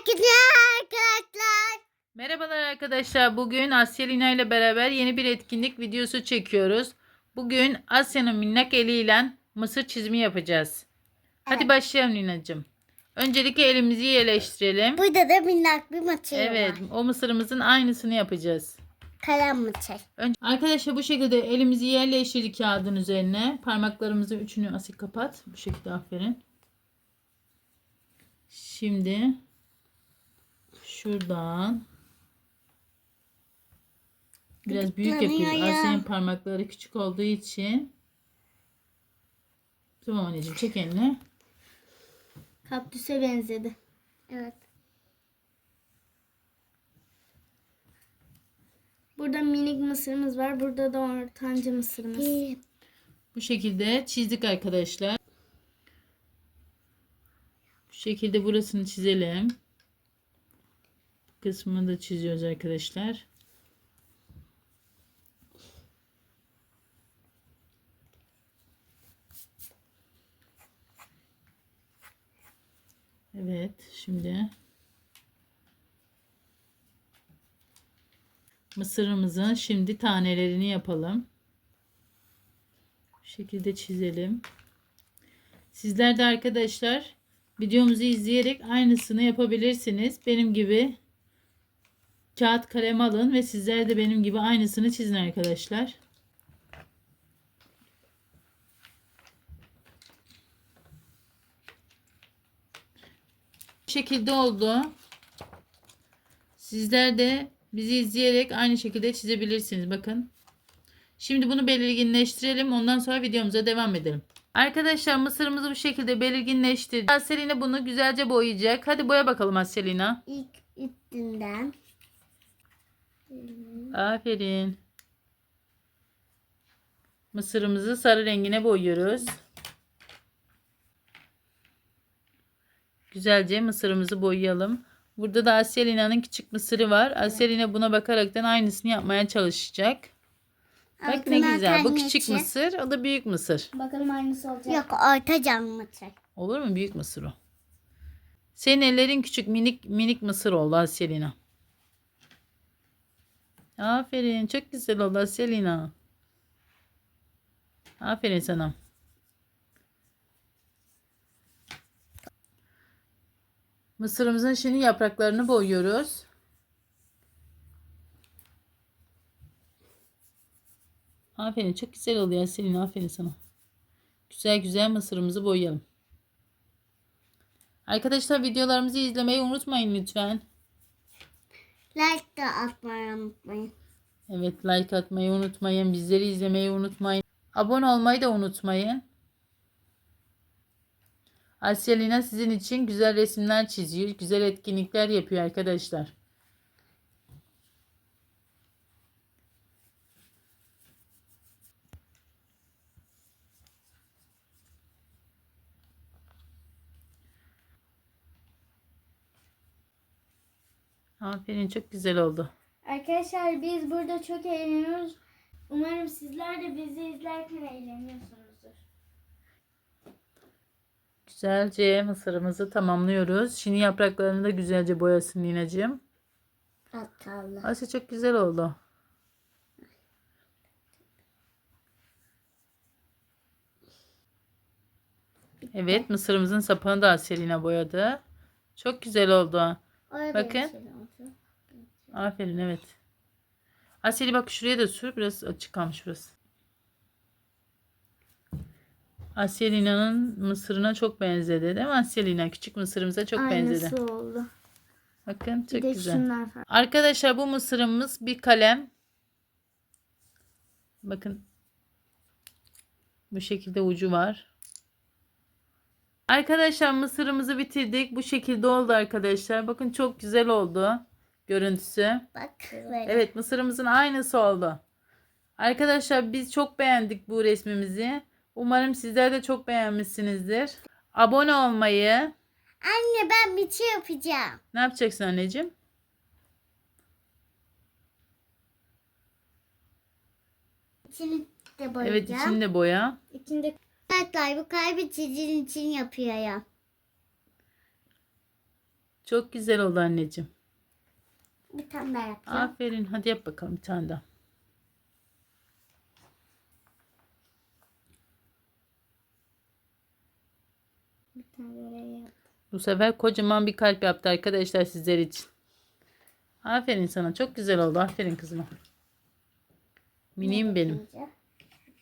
Herkese arkadaşlar. Merhabalar arkadaşlar. Bugün Asya Lina ile beraber yeni bir etkinlik videosu çekiyoruz. Bugün Asya'nın minnak eliyle mısır çizimi yapacağız. Hadi Evet. başlayalım Lina'cığım. Öncelikle elimizi yerleştirelim. Burada da minnak bir maçı Evet, var. o mısırımızın aynısını yapacağız. Kalem maçı. Önce, arkadaşlar bu şekilde elimizi yerleştirdik kağıdın üzerine. Parmaklarımızı üçünü asık kapat. Bu şekilde aferin. Şimdi şuradan biraz büyük yapıyoruz. ya. Asya'nın parmakları küçük olduğu için. Tamam anneciğim çek elini. Kaktüse benzedi. Evet. Burada minik mısırımız var. Burada da ortanca mısırımız. Bu şekilde çizdik arkadaşlar. Bu şekilde burasını çizelim. Kısmını da çiziyoruz arkadaşlar. Evet, şimdi mısırımızın şimdi tanelerini yapalım. Bu şekilde çizelim. Sizler de arkadaşlar videomuzu izleyerek aynısını yapabilirsiniz. Benim gibi kağıt kalem alın ve sizler de benim gibi aynısını çizin arkadaşlar. Bu şekilde oldu. Sizler de bizi izleyerek aynı şekilde çizebilirsiniz. Bakın. Şimdi bunu belirginleştirelim. Ondan sonra videomuza devam edelim. Arkadaşlar mısırımızı bu şekilde belirginleştirdik. Aselina bunu güzelce boyayacak. Hadi boya bakalım Aselina. ilk üstünden. Aferin. Mısırımızı sarı rengine boyuyoruz. Güzelce mısırımızı boyayalım. Burada da Aselina'nın küçük mısırı var. Aselina buna bakaraktan aynısını yapmaya çalışacak. Bak ne Altına güzel. Bu küçük mısır, o da büyük mısır. Bakalım aynısı olacak. Yok orta cam maçı. Olur mu? Büyük mısır o. Senin ellerin küçük minik minik mısır oldu Aselina. Aferin. Çok güzel oldu Aselina. Aferin sana. Mısırımızın şimdi yapraklarını boyuyoruz. Aferin. Çok güzel oluyor Aselina. Aferin sana. Güzel güzel mısırımızı boyayalım. Arkadaşlar videolarımızı izlemeyi unutmayın lütfen. Like de atmayı unutmayın. Evet like atmayı unutmayın. Bizleri izlemeyi unutmayın. Abone olmayı da unutmayın. Asyalina sizin için güzel resimler çiziyor. Güzel etkinlikler yapıyor arkadaşlar. Aferin çok güzel oldu. Arkadaşlar biz burada çok eğleniyoruz. Umarım sizler de bizi izlerken eğleniyorsunuzdur. Güzelce mısırımızı tamamlıyoruz. Şimdi yapraklarını da güzelce boyasın Lina'cığım. Atalım. Asya çok güzel oldu. Evet mısırımızın sapını da Aselina boyadı. Çok güzel oldu. Oraya Bakın. Aferin evet. Aseli bak şuraya da sür. Biraz açık kalmış burası. Aselina'nın mısırına çok benzedi değil mi Aselina? Küçük mısırımıza çok benzedi. Aynısı oldu. Bakın çok güzel. Arkadaşlar bu mısırımız bir kalem. Bakın. Bu şekilde ucu var. Arkadaşlar mısırımızı bitirdik. Bu şekilde oldu arkadaşlar. Bakın çok güzel oldu. Görüntüsü. Bak böyle. Evet mısırımızın aynısı oldu. Arkadaşlar biz çok beğendik bu resmimizi. Umarım sizler de çok beğenmişsinizdir. Abone olmayı. Anne ben bir şey yapacağım. Ne yapacaksın anneciğim? İçini de Evet boyayacağım. içinde boya. İçinde Arkadaşlar bu kalbi sizin için yapıyor ya. Çok güzel oldu anneciğim. Bir tane daha yapacağım. Aferin. Hadi yap bakalım bir tane daha. Bir tane böyle yap. Bu sefer kocaman bir kalp yaptı arkadaşlar sizler için. Aferin sana. Çok güzel oldu. Aferin kızıma. Miniğim benim.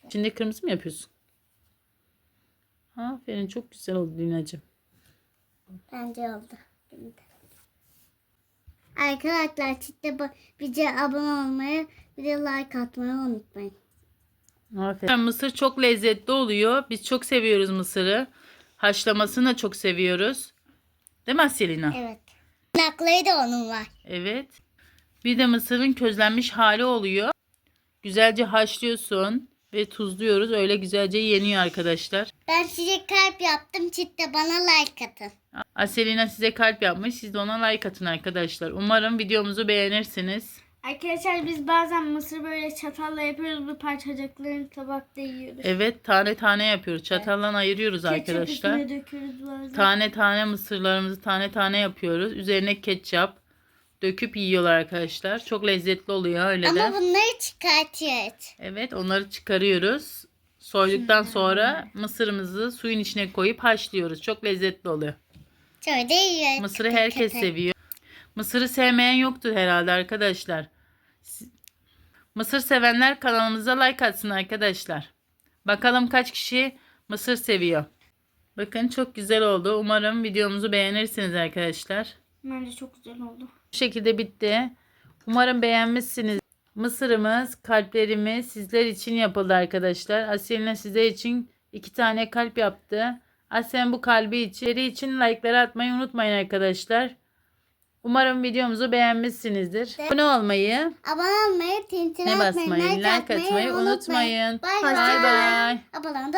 İçinde kırmızı mı yapıyorsun? Aferin. Çok güzel oldu Lina'cığım. Bence oldu. Arkadaşlar bu- bize abone olmayı bir de like atmayı unutmayın. Aferin. Mısır çok lezzetli oluyor. Biz çok seviyoruz mısırı. Haşlamasını da çok seviyoruz. Değil mi Aselina? Evet. Nakları da onun var. Evet. Bir de mısırın közlenmiş hali oluyor. Güzelce haşlıyorsun ve tuzluyoruz. Öyle güzelce yeniyor arkadaşlar. Ben size kalp yaptım. Çitle bana like atın. Aselina size kalp yapmış. Siz de ona like atın arkadaşlar. Umarım videomuzu beğenirsiniz. Arkadaşlar biz bazen mısır böyle çatalla yapıyoruz. Bu parçacıklarını tabakta yiyoruz. Evet tane tane yapıyoruz. Çatallan ayırıyoruz Ketçap arkadaşlar. üstüne döküyoruz bazen. Tane tane mısırlarımızı tane tane yapıyoruz. Üzerine ketçap döküp yiyorlar arkadaşlar. Çok lezzetli oluyor öyle de. Ama bunları çıkartıyoruz. Evet onları çıkarıyoruz. Soyduktan sonra mısırımızı suyun içine koyup haşlıyoruz. Çok lezzetli oluyor. Şöyle yiyoruz. Mısırı herkes seviyor. Mısırı sevmeyen yoktur herhalde arkadaşlar. Mısır sevenler kanalımıza like atsın arkadaşlar. Bakalım kaç kişi mısır seviyor. Bakın çok güzel oldu. Umarım videomuzu beğenirsiniz arkadaşlar. Bence çok güzel oldu. Bu şekilde bitti. Umarım beğenmişsiniz. Mısırımız, kalplerimiz sizler için yapıldı arkadaşlar. Aselina sizler için iki tane kalp yaptı. Aslen bu kalbi için, için like'ları atmayı unutmayın arkadaşlar. Umarım videomuzu beğenmişsinizdir. Abone olmayı, Abone olmayı, tintine ne atmayı, basmayı, like atmayı unutmayın. Bay Bay. Abone olun.